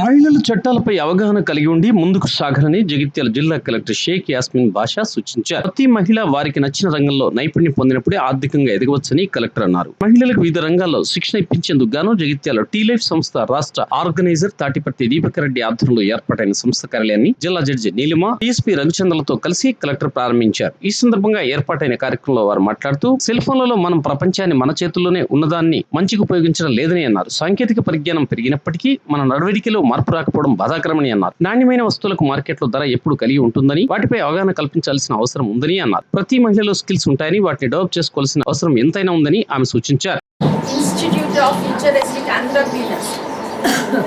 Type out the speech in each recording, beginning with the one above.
మహిళల చట్టాలపై అవగాహన కలిగి ఉండి ముందుకు సాగాలని జగిత్యాల జిల్లా కలెక్టర్ షేక్ యాస్మిన్ బాషా సూచించారు. ప్రతి మహిళ వారికి నచ్చిన రంగంలో నైపుణ్యం పొందినప్పుడే ఆర్థికంగా ఎదగవచ్చని కలెక్టర్ అన్నారు. మహిళలకు వివిధ రంగాల్లో శిక్షణ ఇప్పించేందుకు గాను జగిత్యాల టీ లైఫ్ సంస్థ రాష్ట్ర ఆర్గనైజర్ తాటిపర్తి దీపక రెడ్డి ఆధ్వర్యంలో ఏర్పాటైన సంస్థ కార్యాలయాన్ని జిల్లా జడ్జి నీలిమ డిఎస్పీ రవిచంద్రలతో కలిసి కలెక్టర్ ప్రారంభించారు. ఈ సందర్భంగా ఏర్పాటైన కార్యక్రమంలో వారు మాట్లాడుతూ సెల్ ఫోన్లలో మనం ప్రపంచాన్ని మన చేతుల్లోనే ఉన్నదాన్ని మంచికి ఉపయోగించడం లేదని అన్నారు. సాంకేతిక పరిజ్ఞానం పెరిగినప్పటికీ మన నడవడికలో మార్పు రాకపోవడం బాధాకరమని అన్నారు. నాణ్యమైన వస్తువులకు మార్కెట్లో ధర ఎప్పుడు కలిగి ఉంటుందని వాటిపై అవగాహన కల్పించాల్సిన అవసరం ఉందని అన్నారు. ప్రతి మహిళలో స్కిల్స్ ఉంటాయని వాటిని డెవలప్ చేసుకోవాల్సిన అవసరం ఎంతైనా ఉందని ఆమె సూచించారు. ఇన్స్టిట్యూట్ ఆఫ్ ఫ్యూచరిస్టిక్ ఆంటర్ప్రీనర్స్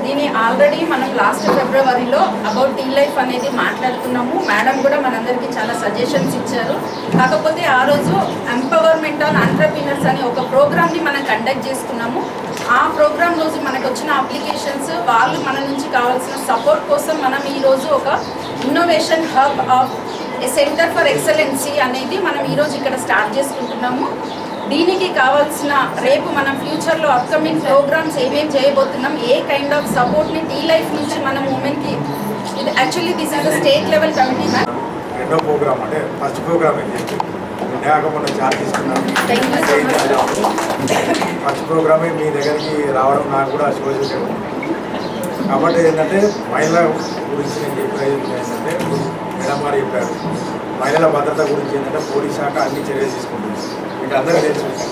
దీని ఆల్రెడీ మనం లాస్ట్ ఫిబ్రవరిలో అబౌట్ టీ లైఫ్ అనేది మాట్లాడుకున్నాము. మేడం కూడా మనందరికీ చాలా సజెషన్స్ ఇచ్చారు. కాకపోతే ఆ రోజు ఎంపవర్మెంట్ ఆన్ ఆంటర్ప్రీనర్స్ అనే ఒక ప్రోగ్రామ్ని మనం కండక్ట్ చేసుకున్నాము. ఆ ప్రోగ్రామ్ రోజు మనకు వచ్చిన అప్లికేషన్స్ వాళ్ళు మన నుంచి కావాల్సిన సపోర్ట్ కోసం మనం ఈరోజు ఒక innovation hub of centre for excellency అనేది మనం ఈరోజు ఇక్కడ స్టార్ట్ చేసుకుంటున్నాము. దీనికి కావాల్సిన రేపు మనం ఫ్యూచర్లో అప్కమింగ్ ప్రోగ్రామ్స్ ఏమేం చేయబోతున్నాం ఏ కైండ్ ఆఫ్ సపోర్ట్ని టీ లైఫ్ నుంచి మనం ఉమెన్కి ఇది actually this is state level committee ma'am రెండో ప్రోగ్రామ్ అంటే ఫస్ట్ ప్రోగ్రామ్ ఇది. ఇండియాక మొన్న చార్జ్ తీసుకున్నాను. ఫస్ట్ ప్రోగ్రామే మీ దగ్గరికి రావడం నాకు కూడా శుభసూచకం కాబట్టి ఏంటంటే మహిళల గురించి నేను చెప్పేది ఏంటంటే మేడం గారు చెప్పారు. మహిళల భద్రత గురించి ఏంటంటే పోలీస్ శాఖ అన్ని చర్యలు తీసుకుంటుంది. మీకు అందరికీ తెలుసు.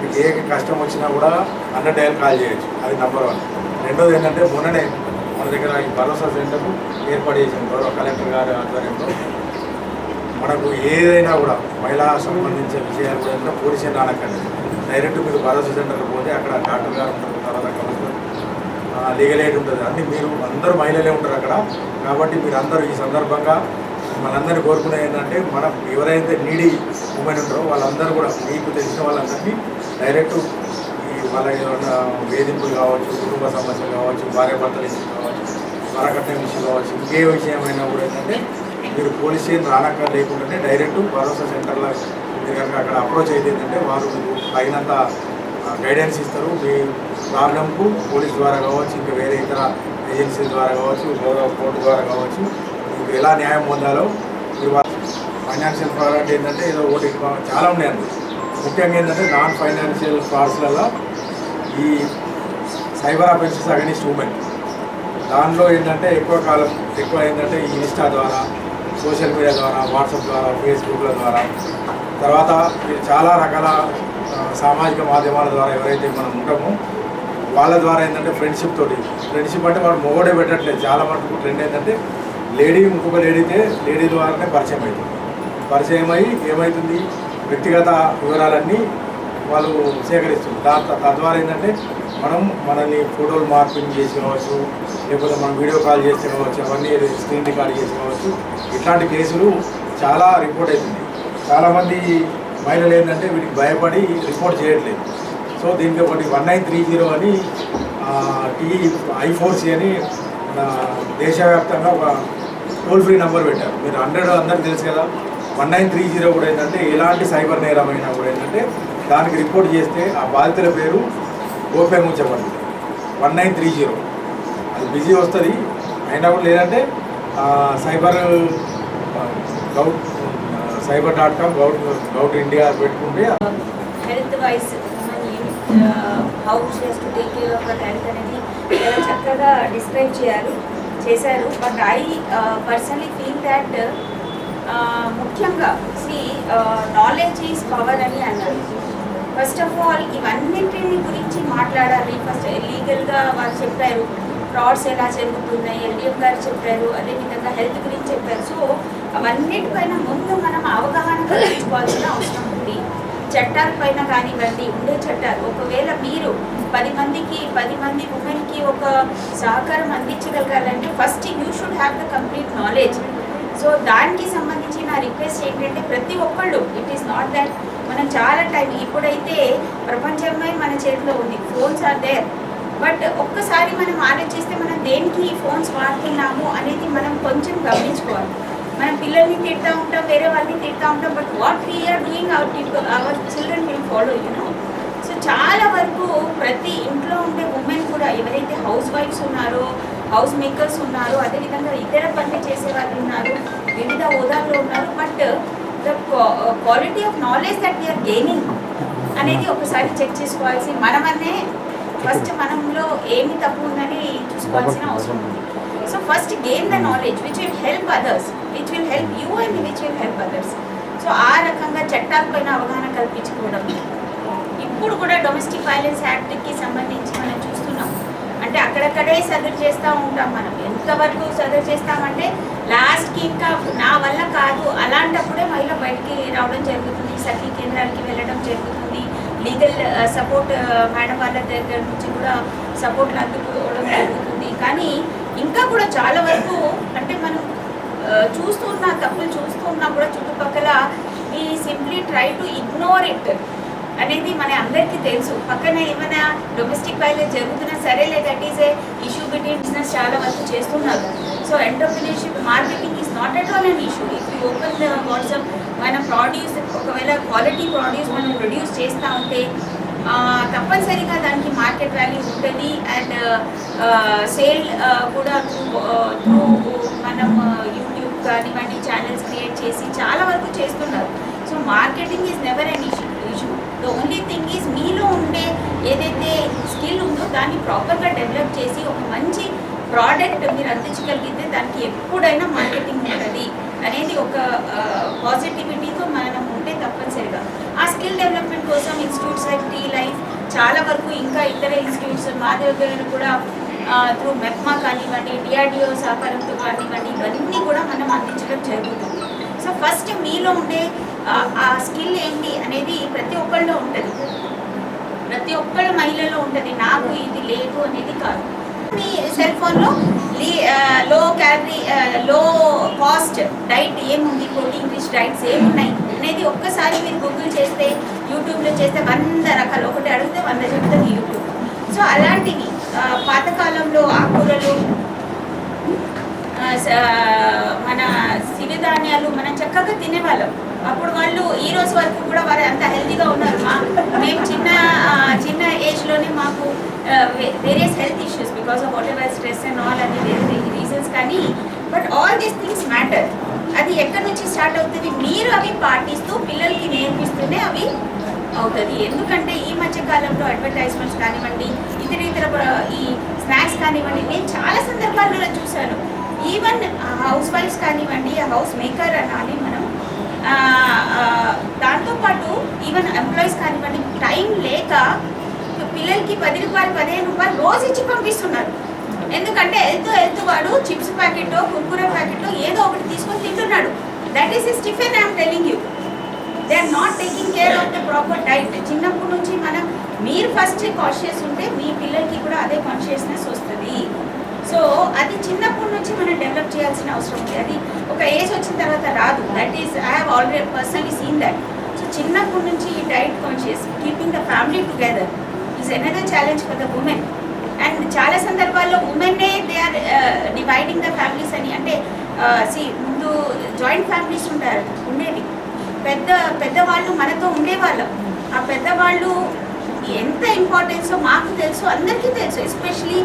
మీకు ఏ కష్టం వచ్చినా కూడా అన్న డైల్ కాల్ చేయొచ్చు. అది నెంబర్ వన్ రెండోది ఏంటంటే మొన్ననే మన దగ్గర ఈ భరోసా సెంటర్ ఏర్పాటు చేసిన గౌరవ కలెక్టర్ గారి ఆధ్వర్యంలో. మనకు ఏదైనా కూడా మహిళా సంబంధించిన విషయాలు కూడా ఏంటంటే పోలీసే నానకండి డైరెక్ట్ మీరు భరోసా సెంటర్కి పోతే అక్కడ డాక్టర్ గారు ఉంటారు. తర్వాత కౌన్సిలర్ లీగల్ ఎయిడ్ ఉంటుంది. అన్ని మీరు అందరూ మహిళలే ఉంటారు అక్కడ. కాబట్టి మీరు అందరూ ఈ సందర్భంగా మనందరినీ కోరుకునేది ఏంటంటే మనం ఎవరైతే నీడి ఉమెన్ ఉంటారో వాళ్ళందరూ కూడా మీకు తెలిసిన వాళ్ళందరినీ డైరెక్ట్ ఈ వాళ్ళ వేధింపులు కావచ్చు కుటుంబ సమస్యలు కావచ్చు భార్య భర్తల కావచ్చు మరకట్ట విషయం కావచ్చు ఇంకే విషయమైనా కూడా ఏంటంటే మీరు పోలీస్ స్టేషన్ రానక్క లేకుండానే డైరెక్ట్ భరోసా సెంటర్లో మీరు కనుక అక్కడ అప్రోచ్ అయితే ఏంటంటే వారు మీకు తగినంత గైడెన్స్ ఇస్తారు. మీ ప్రాబ్లంకు పోలీస్ ద్వారా కావచ్చు ఇంకా వేరే ఇతర ఏజెన్సీ ద్వారా కావచ్చు గౌరవ కోర్టు ద్వారా కావచ్చు మీకు ఎలా న్యాయం పొందాలో ఫైనాన్షియల్ ఫ్రాడ్ ఏంటంటే ఏదో ఒకటి చాలా ఉన్నాయండి ముఖ్యంగా ఏంటంటే నాన్ ఫైనాన్షియల్ ఫ్రాడ్స్లలో ఈ సైబర్ అఫెన్సెస్ అగెనిస్ట్ ఉమెన్ దానిలో ఏంటంటే ఎక్కువ కాలం ఎక్కువ ఏంటంటే ఈ ఇన్స్టా ద్వారా సోషల్ మీడియా ద్వారా వాట్సాప్ ద్వారా ఫేస్బుక్ల ద్వారా. తర్వాత చాలా రకాల సామాజిక మాధ్యమాల ద్వారా ఎవరైతే మనం ఉంటామో వాళ్ళ ద్వారా ఏంటంటే ఫ్రెండ్షిప్ తోటి ఫ్రెండ్షిప్ అంటే వాడు మొగోడే పెట్టట్లేదు. చాలా మటుకు ట్రెండ్ ఏంటంటే లేడీ ఇంకొక లేడీతే లేడీ ద్వారానే పరిచయం అవుతుంది పరిచయం అయ్యి ఏమవుతుంది వ్యక్తిగత వివరాలన్నీ వాళ్ళు సేకరిస్తుంది దాని తద్వారా ఏంటంటే మనం మనల్ని ఫోటోలు మార్పింగ్ చేసి కావచ్చు లేకపోతే మనం వీడియో కాల్ చేసి కావచ్చు అవన్నీ స్క్రీన్ రికార్డ్ చేసి కావచ్చు ఇట్లాంటి కేసులు చాలా రిపోర్ట్ అవుతుంది చాలామంది మహిళలు ఏంటంటే వీటికి భయపడి రిపోర్ట్ చేయట్లేదు. సో దీనికి ఒకటి వన్ నైన్ త్రీ జీరో అని టీ ఐ ఫోర్ సి అని దేశవ్యాప్తంగా ఒక టోల్ ఫ్రీ నెంబర్ పెట్టారు. మీరు హండ్రెడ్ అందరికి తెలుసు కదా వన్ నైన్ త్రీ జీరో కూడా ఏంటంటే ఎలాంటి సైబర్ నేరమైనా కూడా ఏంటంటే దానికి రిపోర్ట్ చేస్తే ఆ బాధితుల పేరు గోప్యంగా ఉంచబడుతుంది వన్ నైన్ త్రీ జీరో. అది బిజీ వస్తుంది. అయినా కూడా లేదంటే cyber govt cyber dot com govt govt India పెట్టుకుంటే health wise how she's to take care of health అనేది చాలా చక్కగా డిస్క్రైబ్ చేయాలి. చేశారు. But I personally feel that ముఖ్యంగా సి నాలెడ్జ్ ఈజ్ పవర్ అని అన్నారు. ఫస్ట్ ఆఫ్ ఆల్ ఇవన్నింటిని గురించి మాట్లాడాలి. ఫస్ట్ లీగల్గా వాళ్ళు చెప్పారు. ఫ్రాడ్స్ ఎలా జరుగుతున్నాయి ఎల్డిఎఫ్ గారు చెప్పారు అదేవిధంగా హెల్త్ గురించి చెప్పారు. సో అవన్నిటిపైన ముందు మనం అవగాహన కల్పించుకోవాల్సిన అవసరం ఉంది. చట్టాల పైన కానివ్వండి ఉండే చట్టాలు. ఒకవేళ మీరు పది మందికి పది మంది ఉమెన్కి ఒక సహకారం అందించగలగాలంటే first you should have the complete knowledge. So దానికి సంబంధించి నా రిక్వెస్ట్ ఏంటంటే ప్రతి ఒక్కళ్ళు ఇట్ ఈస్ నాట్ దట్ మనం చాలా టైం ఇప్పుడైతే ప్రపంచమే మన చేతిలో ఉంది ఫోన్స్ ఆర్ దేర్. బట్ ఒక్కసారి మనం ఆలోచిస్తే మనం దేనికి ఈ ఫోన్స్ వాడుతున్నాము అనేది మనం కొంచెం గమనించుకోవాలి. మన పిల్లల్ని తిడతా ఉంటాం వేరే వాళ్ళని తిడతా ఉంటాం but what we are doing our people our children will follow you know so చాలా వరకు ప్రతి ఇంట్లో ఉండే ఉమెన్ కూడా ఎవరైతే హౌస్ వైఫ్స్ ఉన్నారో హౌస్ మేకర్స్ ఉన్నారు అదేవిధంగా ఇతర పనులు చేసే వాళ్ళు ఉన్నారు వివిధ హోదాల్లో ఉన్నారు but the quality of knowledge that we are gaining అనేది ఒకసారి చెక్ చేసుకోవాల్సి మనమన్నే ఫస్ట్ మనంలో ఏమి తప్పు ఉందని చూసుకోవాల్సిన అవసరం ఉంది. So first gain the knowledge which will help others which will help you and which will help others so ఆ రకంగా చట్టాలపైన అవగాహన కల్పించుకోవడం. ఇప్పుడు కూడా డొమెస్టిక్ వైలెన్స్ యాక్ట్కి సంబంధించి మనం చూస్తున్నాం. అంటే అక్కడక్కడే సదరు చేస్తూ ఉంటాం మనం. ఎంతవరకు సదరు చేస్తామంటే లాస్ట్కి ఇంకా నా వల్ల కాదు అలాంటప్పుడే మహిళ బయటికి రావడం జరుగుతుంది సఖీ కేంద్రానికి వెళ్ళడం జరుగుతుంది. లీగల్ సపోర్ట్ మేడం వాళ్ళ దగ్గర నుంచి కూడా సపోర్ట్లు అందుకోవడం జరుగుతుంది. కానీ ఇంకా కూడా చాలా వరకు అంటే మనం చూస్తున్నా తప్పులు చూస్తున్నా కూడా చుట్టుపక్కల ఈ simply try to ignore it అనేది మన అందరికీ తెలుసు. పక్కన ఏమైనా డొమెస్టిక్ వైలెన్స్ జరుగుతున్నా సరేలే that is a issue between business చాలా వరకు చేస్తున్నారు. So entrepreneurship marketing is not at all an issue if you open WhatsApp మన ప్రోడ్యూస్ ఒకవేళ క్వాలిటీ ప్రోడ్యూస్ మనం ప్రొడ్యూస్ చేస్తూ ఉంటే తప్పనిసరిగా దానికి మార్కెట్ వాల్యూ ఉంటుంది అండ్ సేల్ కూడా త్రూ మనం కానివ్వండి ఛానల్స్ క్రియేట్ చేసి చాలా వరకు చేస్తున్నారు. So marketing is never an issue issue the only thing is మీలో ఉండే ఏదైతే స్కిల్ ఉందో దాన్ని ప్రాపర్గా డెవలప్ చేసి ఒక మంచి ప్రోడక్ట్ మీరు అందించగలిగితే దానికి ఎప్పుడైనా మార్కెటింగ్ ఉంటుంది అనేది ఒక పాజిటివిటీతో మనం ఉంటే తప్పనిసరిగా. ఆ స్కిల్ డెవలప్మెంట్ కోసం ఇన్స్టిట్యూట్స్ లైక్ టీ లైఫ్ చాలా వరకు ఇంకా ఇతర ఇన్స్టిట్యూట్స్ మా దగ్గర కూడా త్రూ మెప్మా కానివ్వండి డిఆర్డిఓ సహకారంతో కానివ్వండి ఇవన్నీ కూడా మనం అందించడం జరుగుతుంది. సో ఫస్ట్ మీలో ఉండే ఆ, స్కిల్ ఏంటి అనేది ప్రతి ఒక్కళ్ళలో ఉంటుంది. ప్రతి ఒక్కళ్ళ మహిళలో ఉంటుంది. నాకు ఇది లేదు అనేది కాదు. మీ సెల్ ఫోన్లో లీ low calorie low cost diet ఏముంది? ప్రోటీన్ రిచ్ డైట్స్ ఏమున్నాయి? అనేది ఒక్కసారి మీరు గూగుల్ చేస్తే యూట్యూబ్లో చేస్తే వంద రకాలు. ఒకటి అడిగితే వంద చెప్తుంది యూట్యూబ్ సో అలాంటివి పాతకాలంలో ఆకుకూరలు మన సిరిధాన్యాలు మనం చక్కగా తినేవాళ్ళం. అప్పుడు వాళ్ళు ఈ రోజు వరకు కూడా వారు అంత హెల్తీగా ఉన్నారు మా. మేము చిన్న చిన్న ఏజ్లోనే మాకు various health issues because of whatever stress and all అని వేరే రీజన్స్ కానీ but all these things matter. అది ఎక్కడి నుంచి స్టార్ట్ అవుతుంది? మీరు అవి పాటిస్తూ పిల్లలకి నేర్పిస్తూనే అవి అవుతుంది. ఎందుకంటే ఈ మధ్య కాలంలో అడ్వర్టైజ్మెంట్స్ కానివ్వండి ఇతర ఈ స్నాక్స్ కానివ్వండి నేను చాలా సందర్భాల్లో చూశాను. ఈవెన్ హౌస్ వైఫ్స్ కానివ్వండి హౌస్ మేకర్ అనాలి మనం దాంతోపాటు ఈవెన్ ఎంప్లాయీస్ కానివ్వండి టైం లేక పిల్లలకి పది రూపాయలు పదిహేను రూపాయలు రోజు ఇచ్చి పంపిస్తున్నారు. ఎందుకంటే వెళ్తూ వెళ్తూ వాడు చిప్స్ ప్యాకెట్ కుర్కూర ప్యాకెట్ ఏదో ఒకటి తీసుకొని తింటున్నాడు. That is is tiffin I'm telling you they are not taking care of the proper diet చిన్నప్పటి నుంచి మనం మీరు ఫస్ట్ కాన్షియస్ ఉంటే మీ పిల్లలకి కూడా అదే కాన్షియస్నెస్ వస్తుంది. సో అది చిన్నప్పటి నుంచి మనం డెవలప్ చేయాల్సిన అవసరం ఉంది. అది ఒక ఏజ్ వచ్చిన తర్వాత రాదు. That is I have already personally seen that so చిన్నప్పటి నుంచి ఈ diet conscious keeping the family together is another challenge for the women and చాలా సందర్భాల్లో ఉమెన్నే they are dividing the families అని. అంటే uh, సి ముందు జాయింట్ ఫ్యామిలీస్ ఉంటారు ఉండేవి. పెద్ద పెద్దవాళ్ళు మనతో ఉండేవాళ్ళం. ఆ పెద్దవాళ్ళు ఎంత ఇంపార్టెన్సో మాకు తెలుసు అందరికీ తెలుసు. ఎస్పెషలీ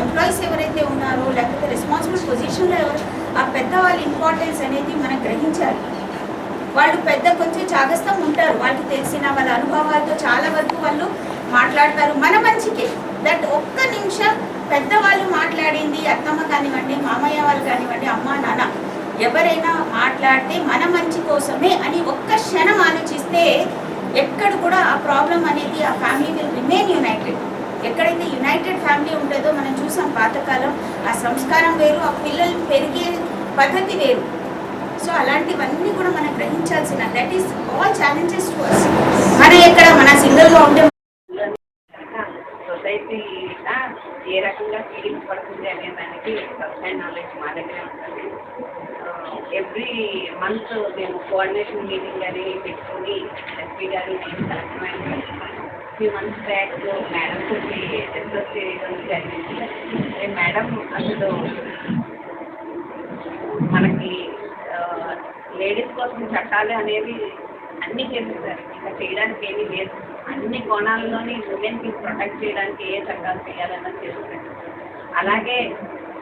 ఎంప్లాయీస్ ఎవరైతే ఉన్నారో లేకపోతే రెస్పాన్సిబుల్ పొజిషన్లో ఎవరు ఆ పెద్దవాళ్ళ ఇంపార్టెన్స్ అనేది మనం గ్రహించాలి. వాళ్ళు పెద్ద కొంచెం జాగ్రత్తం ఉంటారు. వాళ్ళకి తెలిసిన వాళ్ళ అనుభవాలతో చాలా వరకు వాళ్ళు మాట్లాడతారు. మన మంచికే. దట్ ఒక్క నిమిషం పెద్దవాళ్ళు మాట్లాడింది అత్తమ్మ కానివ్వండి మామయ్య వాళ్ళు కానివ్వండి అమ్మ నాన్న ఎవరైనా మాట్లాడితే మన మంచి కోసమే అని ఒక్క క్షణం ఆలోచిస్తే ఎక్కడ కూడా ఆ ప్రాబ్లం అనేది ఆ ఫ్యామిలీ విల్ రిమైన్ యునైటెడ్ ఎక్కడైతే యునైటెడ్ ఫ్యామిలీ ఉంటుందో మనం చూసాం పాతకాలం ఆ సంస్కారం వేరు ఆ పిల్లలు పెరిగే పద్ధతి వేరు. సో అలాంటివన్నీ కూడా మనం గ్రహించాల్సిన that is all challenges to us మన ఎక్కడ మన సింగిల్గా ఉంటే సొసైటీ ఏ రకంగా ఫీలింగ్స్ పడుతుంది అనే దానికి ఫస్ట్ హ్యాండ్ నాలెడ్జ్ మా దగ్గరే ఉంటుంది. Uh, ఎవ్రీ మంత్ మేము కోఆర్డినేషన్ మీటింగ్ అని పెట్టుకుని ఎస్పీ గారు నేను కలెక్టమైన ఫ్యూ మంత్స్ బ్యాక్ మేడం తోటి డిస్కస్ చేయడం జరిగింది. మేడం అసలు మనకి uh, లేడీస్ కోసం చట్టాలు అనేవి అన్నీ చేసేసారు. ఇంకా చేయడానికి ఏమీ లేదు. అన్ని కోణాల్లోని ఉమెన్కి ప్రొటెక్ట్ చేయడానికి ఏ చట్టాలు చేయాలన్నా చేస్తారు. అలాగే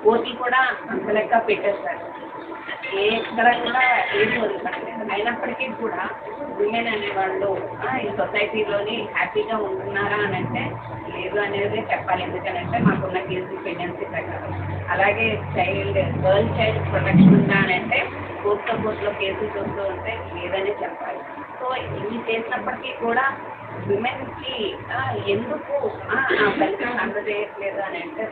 పోటీ కూడా అంత లెక్క పెట్టేస్తారు. ఏ ఎక్కడ కూడా ఏది వదిలిపెట్టలేదు అయినప్పటికీ కూడా ఉమెన్ అనేవాళ్ళు ఈ సొసైటీలోని హ్యాపీగా ఉంటున్నారా అని అంటే లేదు అనేది చెప్పాలి. ఎందుకనంటే మాకున్న కేసు పెండెన్సీ ప్రకారం. అలాగే చైల్డ్ గర్ల్ చైల్డ్ ప్రొటెక్షన్ ఉందా అని అంటే కోర్టులో కోర్టులో కేసులు చూస్తూ ఉంటే లేదని చెప్పాలి. సో ఇన్ని చేసినప్పటికీ కూడా విమెన్కి ఎందుకు అందజేయట్లేదు అని అంటే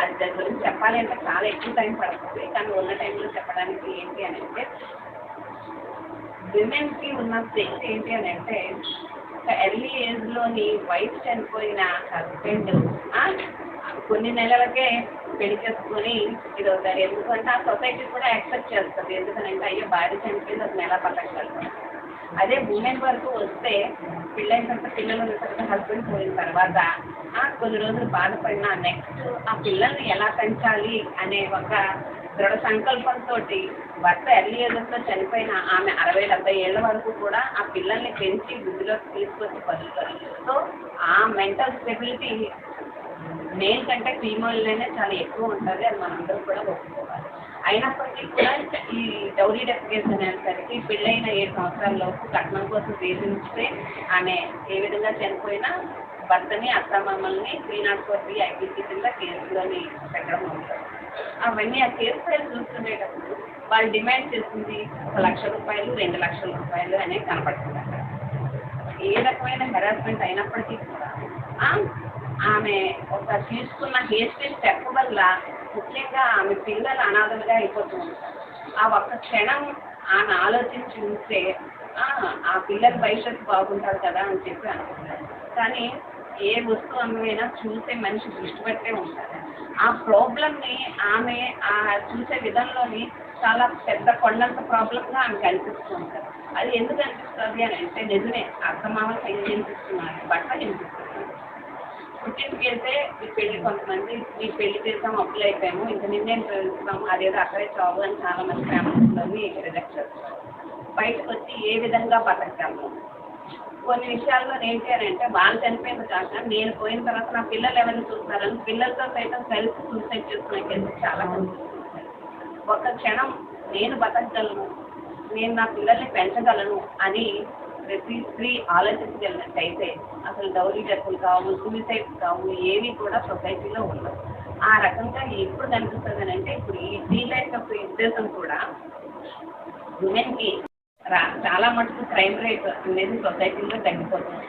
అది దాని గురించి చెప్పాలి అంటే చాలా ఎక్కువ టైం పడుతుంది. కానీ ఉన్న టైంలో చెప్పడానికి ఏంటి అని అంటే విమెన్కి ఉన్న స్టేజ్ ఏంటి అని అంటే ఒక ఎర్లీ ఏజ్లోని వైఫ్ చనిపోయిన హస్బెండ్ కొన్ని నెలలకే పెళ్ళి చేసుకొని ఇది అవుతారు. ఎందుకంటే ఆ సొసైటీ కూడా యాక్సెప్ట్ చేస్తుంది. ఎందుకంటే అయ్యో భార్య చనిపోయింది అది నెల పట్టగలుగుతారు అదే ఉమెన్ వరకు వస్తే పెళ్ళైన తర్వాత పిల్లలు ఉన్న తర్వాత హస్బెండ్ పోయిన తర్వాత ఆ, కొన్ని రోజులు బాధపడినా నెక్స్ట్ ఆ పిల్లల్ని ఎలా పెంచాలి? అనే ఒక దృఢ సంకల్పంతో భర్త ఎర్లీ ఏజెస్లో చనిపోయిన ఆమె అరవై డెబ్బై ఏళ్ళ వరకు కూడా ఆ పిల్లల్ని పెంచి బుద్ధిలోకి తీసుకొచ్చి పలుకుతారు సో ఆ మెంటల్ స్టెబిలిటీ మేల్ కంటే ఫీమేల్లోనే చాలా ఎక్కువ ఉంటుంది అది మనందరూ కూడా ఒప్పుకోవాలి. అయినప్పటికీ కూడా ఈ డౌరీ డెఫికేషన్ అనేసరికి పెళ్ళైన ఏడు సంవత్సరాలలోపు కట్నం కోసం వేధించితే ఆమె ఏ విధంగా చనిపోయినా భర్తని అత్తమామల్ని three naught four B IPC కింద కేసులోని పెట్టడం ఉంటుంది అవన్నీ ఆ కేసు ఫైల్ చూస్తుండేటప్పుడు వాళ్ళు డిమాండ్ చేసింది ఒక లక్ష రూపాయలు రెండు లక్షల రూపాయలు అనేవి కనపడుతుంది అక్కడ. ఏ రకమైన హెరాస్మెంట్ అయినప్పటికీ కూడా ఆమె ఒక తీసుకున్న హేస్టీ స్టెప్ వల్ల ముఖ్యంగా ఆమె పిల్లలు అనాథలుగా అయిపోతూ ఉంటారు ఆ ఒక్క క్షణం ఆమె ఆలోచించి ఉంటే ఆ, పిల్లల భవిష్యత్తు బాగుంటుంది కదా అని చెప్పి అనుకుంటారు. కానీ ఏ వస్తువు అమ్మైనా చూసే మనిషి దృష్టి పెట్టే ఉంటారు. ఆ ప్రాబ్లమ్ని ఆమె ఆ చూసే విధంలోని చాలా పెద్ద కొండంత ప్రాబ్లంగా ఆమెకు అనిపిస్తూ ఉంటారు అది ఎందుకు అనిపిస్తుంది అని అంటే నిజమే అర్థమామ హింసిస్తున్నారు బట్ట హింసిస్తున్నారు పుట్టింటికి వెళ్తే మీ పెళ్ళి కొంతమంది మీ పెళ్ళి చేసాం అప్పులు అయిపోయాము. ఇంక నిన్నే చదువుతాము అదేదో అక్కడే చావు అని చాలా మంది ఫ్యామిలీస్లోని రిజెక్ట్ చేస్తారు బయటకు వచ్చి ఏ విధంగా బతకగలను? కొన్ని విషయాల్లో ఏంటి అని అంటే వాళ్ళు చనిపోయిన కాక నేను పోయిన తర్వాత నా పిల్లలు ఎవరిని చూస్తారని పిల్లలతో సైతం సెల్ఫ్ సూసైడ్ చేసుకునే కేసులు చాలా మంది ఒక క్షణం నేను బతకగలను నేను నా పిల్లల్ని పెంచగలను అని ప్రతి స్త్రీ ఆలోచించగలిగినట్టయితే అసలు డౌరీ డబ్బులు కావు సూసైడ్స్ కావు ఏవి కూడా సొసైటీలో ఉండవు. ఆ రకంగా ఎప్పుడు కనిపిస్తుంది అని అంటే ఇప్పుడు ఈ త్రీ లైఫ్ యొక్క ఉద్దేశం కూడా ఉమెన్కి కి చాలా మటుకు క్రైమ్ రేట్ అనేది సొసైటీలో తగ్గిపోతుంది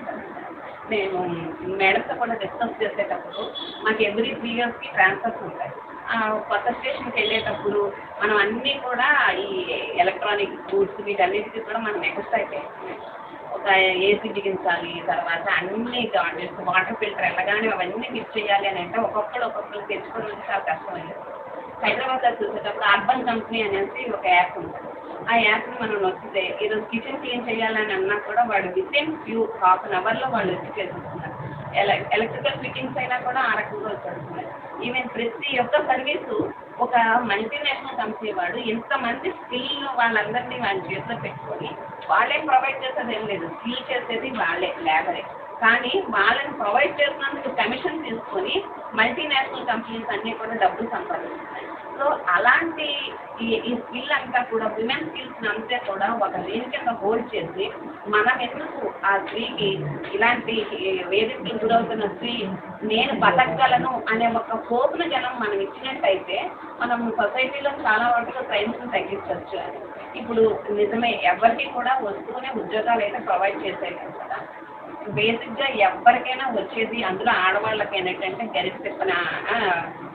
మేము మేడంతో కూడా డిస్కస్ చేసేటప్పుడు మాకు ఎవ్రీ త్రీ ఇయర్స్కి ట్రాన్స్ఫర్స్ ఉంటాయి. ఆ, కొత్త స్టేషన్కి వెళ్ళేటప్పుడు మనం అన్నీ కూడా ఈ ఎలక్ట్రానిక్ గూడ్స్ వీటన్నిటికీ కూడా మనం ఎక్స్ట్రా ఒక ఏసీ బిగించాలి తర్వాత అన్ని గార్డెన్స్ వాటర్ ఫిల్టర్ వెళ్ళగానే అవన్నీ ఫిక్స్ చేయాలి అని అంటే ఒక్కొక్కరు ఒక్కొక్కరు తెచ్చుకోవడం చాలా కష్టమైంది. హైదరాబాద్లో చూసేటప్పుడు అర్బన్ కంపెనీ అనేసి ఒక యాప్ ఉంటుంది. ఆ యాప్ని మనం నొక్కితే ఈరోజు కిచెన్ క్లీన్ చేయాలని అన్నా కూడా వాడు within few half an అవర్లో వాళ్ళు వచ్చి చేసేస్తున్నారు. ఎల ఎలక్ట్రికల్ ఫిట్టింగ్స్ అయినా కూడా ఆ రకంగా వచ్చేస్తున్నాయి ఈవెన్ ప్రతి ఒక్క సర్వీసు ఒక మల్టీనేషనల్ కంపెనీ వాడు ఇంతమంది స్కిల్ వాళ్ళందరినీ వాళ్ళ చేతిలో పెట్టుకొని వాళ్ళే ప్రొవైడ్ చేసేది ఏం లేదు. ఫీల్ చేసేది వాళ్ళే లేబరే కానీ వాళ్ళని ప్రొవైడ్ చేసినందుకు కమిషన్ తీసుకొని మల్టీనేషనల్ కంపెనీస్ అన్నీ కూడా డబ్బులు సంపాదిస్తున్నాయి సో అలాంటి ఈ ఈ స్కిల్ అంతా కూడా విమెన్ స్కిల్స్ అంతా కూడా ఒక దీని కింద హోల్డ్ చేసి మనం ఎందుకు ఆ స్త్రీకి ఇలాంటి వేదికలు గురవుతున్న స్త్రీ నేను బతకగలను అనే ఒక హోప్ను జనం మనం ఇచ్చినట్టయితే మనం సొసైటీలో చాలా వరకు క్రైమ్స్ని తగ్గించవచ్చు అని. ఇప్పుడు నిజమే ఎవరికి కూడా వస్తూనే ఉద్యోగాలు అయితే ప్రొవైడ్ చేసేయలేదు కదా. బేసిక్గా ఎవరికైనా వచ్చేది అందులో ఆడవాళ్ళకి ఏంటంటే గరిష్ట తిప్పన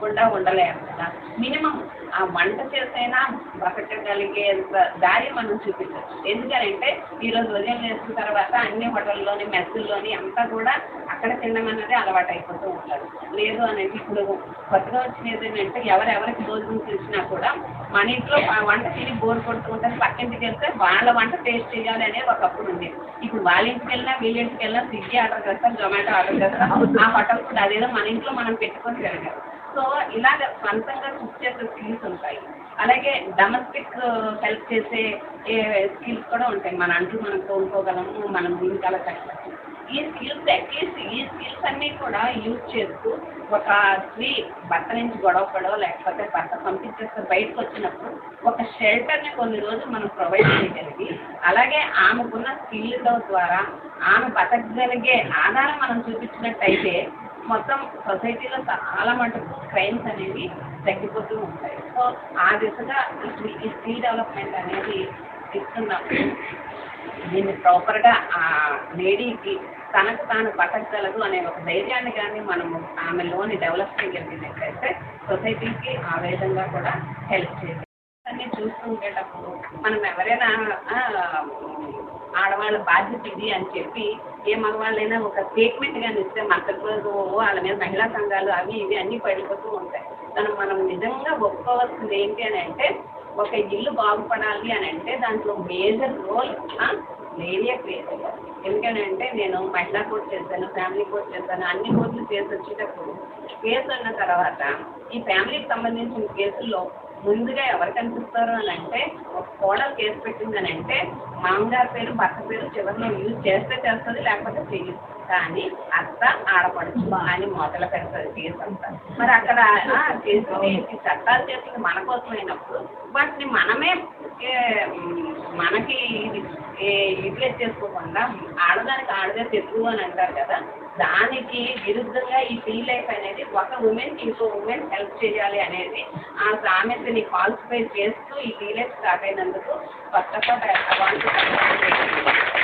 గుండా ఉండలేరు కదా. మినిమం ఆ వంట చేసైనా బతకగలిగేంత దారి మనం చూపించవచ్చు. ఎందుకనంటే ఈరోజు ఉదయం చేసిన తర్వాత అన్ని హోటల్లోని మెస్సుల్లోని అంతా కూడా అక్కడ తినమన్నది అలవాటు అయిపోతూ ఉంటారు. లేదు అనేది ఇప్పుడు కొత్తగా వచ్చినది ఏంటంటే ఎవరెవరికి భోజనం చేసినా కూడా మన ఇంట్లో వంట తిని బోర్ కొడుతూ ఉంటారు. పక్కింటికి వెళ్తే వాళ్ళ వంట టేస్ట్ చేయాలి అనేది ఒకప్పుడు ఉంది ఇప్పుడు వాళ్ళ ఇంటికి వెళ్ళినా వీళ్ళ ఇంటికి వెళ్ళినా స్విగ్గీ ఆర్డర్ చేస్తారు జొమాటో ఆర్డర్ చేస్తారు. ఆ హోటల్ ఫుడ్ అదేదో మన ఇంట్లో మనం పెట్టుకొని తిరగాలి సో ఇలాగ సొంతంగా కుక్ చేసే స్కిల్స్ ఉంటాయి. అలాగే డొమెస్టిక్ హెల్ప్ uh, చేసే స్కిల్స్ కూడా ఉంటాయి. మన అంటూ మనం కోరుకోగలము మనం దీనికలా కష్టం ఈ స్కిల్స్ అట్లీస్ట్ ఈ స్కిల్స్ అన్నీ కూడా యూజ్ చేస్తూ ఒక స్త్రీ భర్త నుంచి గొడవ పడో లేకపోతే భర్త పంపించేస్తే బయటకు వచ్చినప్పుడు ఒక షెల్టర్ని కొన్ని రోజులు మనం ప్రొవైడ్ చేయగలిగి అలాగే ఆమెకున్న స్కిల్ ద్వారా ఆమె బతకగలిగే ఆధారం మనం చూపించినట్టయితే మొత్తం సొసైటీలో చాలా మటుకు క్రైమ్స్ అనేవి తగ్గిపోతూ ఉంటాయి. సో ఆ దిశగా ఈ ఈ స్కిల్ డెవలప్మెంట్ అనేది ఇస్తున్నప్పుడు దీన్ని ప్రాపర్గా ఆ లేడీకి తనకు తాను పట్టగలదు అనే ఒక ధైర్యాన్ని కానీ మనము ఆమెలోని డెవలప్ చేయగలిగినట్లయితే సొసైటీకి ఆ విధంగా కూడా హెల్ప్ చేయాలి అన్ని చూస్తుండేటప్పుడు మనం ఎవరైనా ఆడవాళ్ళ బాధ్యత ఇది అని చెప్పి ఏ మగవాళ్ళైనా ఒక స్టేట్మెంట్ కానీ ఇస్తే మద్దతు వాళ్ళ మీద మహిళా సంఘాలు అవి ఇవి అన్నీ పడిపోతూ ఉంటాయి. మనం మనం నిజంగా ఒప్పుకోవాల్సింది ఏంటి అని అంటే ఒక ఇల్లు బాగుపడాలి అని అంటే దాంట్లో మేజర్ రోల్ లేడీయే క్రియేట్ చేయాలి ఎందుకనంటే నేను మహిళా కోర్టు చేశాను ఫ్యామిలీ కోర్టు చేశాను అన్ని కోర్టులు చేసి వచ్చేటప్పుడు కేసు అన్న తర్వాత ఈ ఫ్యామిలీకి సంబంధించిన కేసుల్లో ముందుగా ఎవరు కనిపిస్తారు అని అంటే ఒక కోడలు కేసు పెట్టిందని అంటే మామగారి పేరు భర్త పేరు చివరిలో యూజ్ చేస్తే చేస్తుంది లేకపోతే చేయదు కానీ అత్త ఆడపడుచు అని మొదలు పెడతారు కేసు అంతా. మరి అక్కడ ఈ చట్టాలు చేసింది మన కోసమైనప్పుడు వాటిని మనమే మనకి ఇది యూటిలైజ్ చేసుకోకుండా ఆడదానికి ఆడదే తెచ్చు అని అంటారు కదా దానికి విరుద్ధంగా ఈ ఫ్రీ లైఫ్ అనేది ఒక ఉమెన్ ఇంకో ఉమెన్ హెల్ప్ చేయాలి అనేది ఆ సామెతని ఫాల్సిఫై చేస్తూ ఈ ఫ్రీ లైఫ్ స్టార్ట్ అయినందుకు ఫస్ట్ ఆఫ్ ఆల్